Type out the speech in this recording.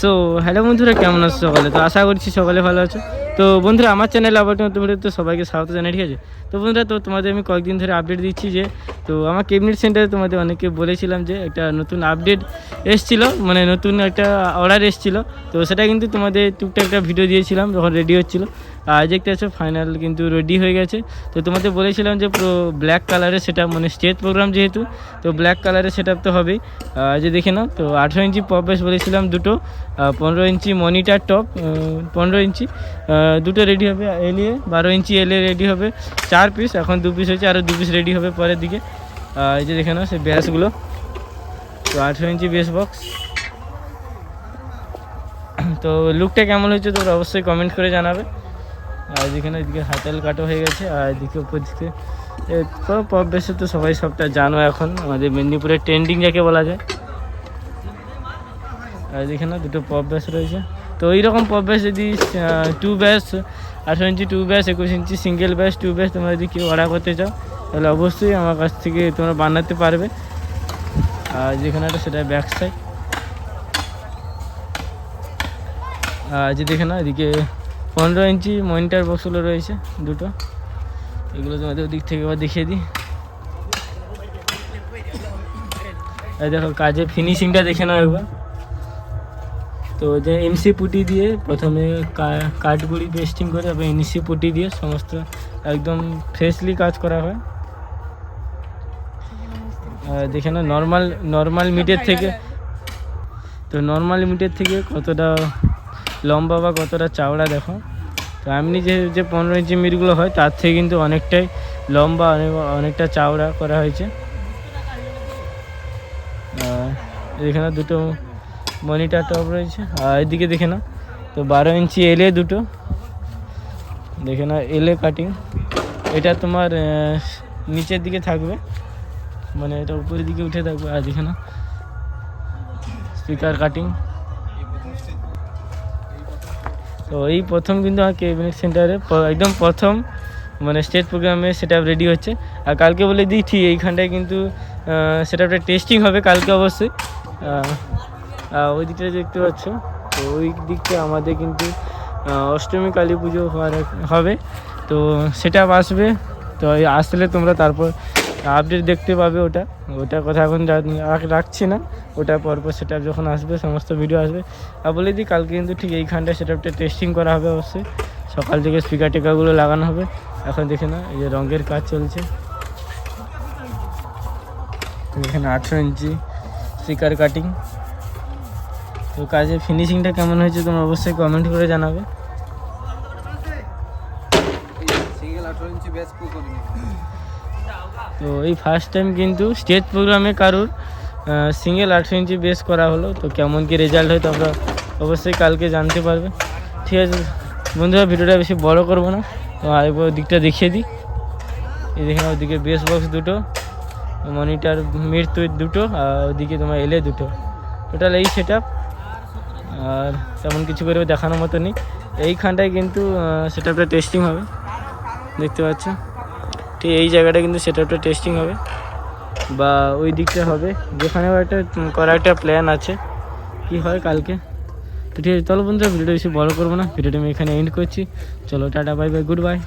So hello বন্ধুরা, কেমন আছো সকালে? তো আশা করছি সকালে ভালো আছো। তো বন্ধুরা, আমার চ্যানেল আবার তোমাদের তো সবাইকে স্বাগত জানাই, ঠিক আছে? তো বন্ধুরা, তো তোমাদের আমি কয়েকদিন ধরে আপডেট দিচ্ছি যে, তো আমার কেবিনেট সেন্টারে তোমাদের অনেকে বলেছিলাম যে, একটা নতুন আপডেট এসছিল মানে নতুন একটা অর্ডার এসছিল। তো সেটা কিন্তু তোমাদের টুকটাক একটা ভিডিও দিয়েছিলাম, যখন রেডি হচ্ছিল। দেখতে পাচ্ছ ফাইনাল কিন্তু রেডি হয়ে গেছে। তো তোমাদের বলেছিলাম যে পুরো ব্ল্যাক কালারের সেটা মানে স্টেজ প্রোগ্রাম যেহেতু, তো ব্ল্যাক কালারের সেট তো হবেই। যে দেখে নাও, তো আঠেরো ইঞ্চি পপ বেস বলেছিলাম দুটো পনেরো ইঞ্চি মনিটার টপ পনেরো ইঞ্চি দুটো রেডি হবে এলিয়ে বারো ইঞ্চি এলে রেডি হবে, চার পিস এখন দু পিস হয়েছে আরও দু পিস রেডি হবে পরের দিকে। এই যে দেখে নাও, সেই ব্যাসগুলো তো আঠেরো ইঞ্চি বেস বক্স তো লুকটা কেমন হয়েছে তোমরা অবশ্যই কমেন্ট করে জানাবে। আর যেখানে এদিকে হাতাল কাটো হয়ে গেছে, আর এদিকে উপর দিকে পপ বেসে তো সবাই সবটা জানো এখন, আমাদের মেদিনীপুরের ট্রেন্ডিং যাকে বলা যায়। আর যেখানে দুটো পপ ব্যাস রয়েছে। তো ওই রকম পপ ব্যাস যদি টু ব্যাস আঠারো ইঞ্চি টু ব্যাস একুশ ইঞ্চি সিঙ্গেল ব্যাস টু ব্যাস তোমরা যদি কেউ অর্ডার করতে চাও, তাহলে অবশ্যই আমার কাছ থেকে তোমরা বানাতে পারবে। আর যেখানে একটা সেটা ব্যাক সাইড আর যে দেখে না এদিকে পনেরো ইঞ্চি মনিটার বক্সগুলো রয়েছে, দুটো। এগুলো তোমাদের ওদিক থেকে আবার দেখিয়ে দিই। দেখো কাজের ফিনিশিংটা দেখে নাও একবার। তো যে এমসি পুটি দিয়ে প্রথমে কা- কাঠগুড়ি পেস্টিং করে তারপর এমসি পুটি দিয়ে সমস্ত একদম ফ্রেশলি কাজ করা হয়। দেখে না নর্মাল নর্মাল মিটের থেকে তো নর্মাল মিটের থেকে কতটা লম্বা বা কতটা চাওড়া দেখো। তো এমনি যে যে পনেরো ইঞ্চি মিটগুলো হয়, তার থেকে কিন্তু অনেকটাই লম্বা অনেকটা চাওড়া করা হয়েছে। আর এখানে দুটো মনিটার টপ রয়েছে। আর এদিকে দেখে না তো বারো ইঞ্চি এলে দুটো। দেখে না এলে কাটিং এটা তোমার নিচের দিকে থাকবে। মানে এটা উপরের দিকে উঠে থাকবে। আর দেখে না স্পিকার কাটিং তো এই প্রথম কিন্তু আমার কেবিনেট সেন্টারে একদম প্রথম মানে স্টেজ প্রোগ্রামে সেটা রেডি হচ্ছে। আর কালকে বলে ঠিক এইখানটায় কিন্তু সেটা টেস্টিং হবে কালকে অবশ্যই। ওই দিকটা দেখতে পাচ্ছ। তো ওই দিকটা আমাদের কিন্তু অষ্টমী, কালী পুজো হওয়ার হবে। তো সেটা আসবে। তো আসলে তোমরা তারপর আপডেট দেখতে পাবে ওটা। ওটার কথা এখন রাখছি না। ওটা পরপর সেটা যখন আসবে, সমস্ত ভিডিও আসবে। আর বলে দিই, কালকে কিন্তু ঠিক এইখানটায় সেটাপটা টেস্টিং করা হবে অবশ্যই। সকাল থেকে স্পিকার টেকারগুলো লাগানো হবে। এখন দেখে না এই যে রঙের কাজ চলছে। এখানে আঠেরো ইঞ্চি স্পিকার কাটিং তো কাজের ফিনিশিংটা কেমন হয়েছে তোমরা অবশ্যই কমেন্ট করে জানাবে। আঠারো ইঞ্চি তো এই ফার্স্ট টাইম কিন্তু স্টেজ প্রোগ্রামে কারুর সিঙ্গেল আঠেরো ইঞ্চি বেস করা হলো। তো কেমন কি রেজাল্ট হয় তোমরা অবশ্যই কালকে জানতে পারবে। ঠিক আছে, বন্ধুরা, ভিডিওটা বেশি বড় করব না। তো আরেকবার দিকটা দেখিয়ে দিই। এই দেখে ওদিকে বেস বক্স দুটো মনিটার মিট তুই দুটো, আর ওদিকে তোমার এলে দুটো। টোটাল এই সেট আর তেমন কিছু করে দেখানোর মতো নেই। এইখানটায় কিন্তু সেট টেস্টিং হবে। দেখতে পাচ্ছ? ঠিক এই জায়গাটা কিন্তু সেটআপটা টেস্টিং হবে। বা ওই দিকটা হবে। যেখানেও একটা করার একটা প্ল্যান আছে। কি হয় কালকে? তো ঠিক আছে, চলো বন্ধুরা, ভিডিওটা বেশি বড় করব না। ভিডিওটা আমি এখানে এন্ড করছি। চলো, tata bye bye good bye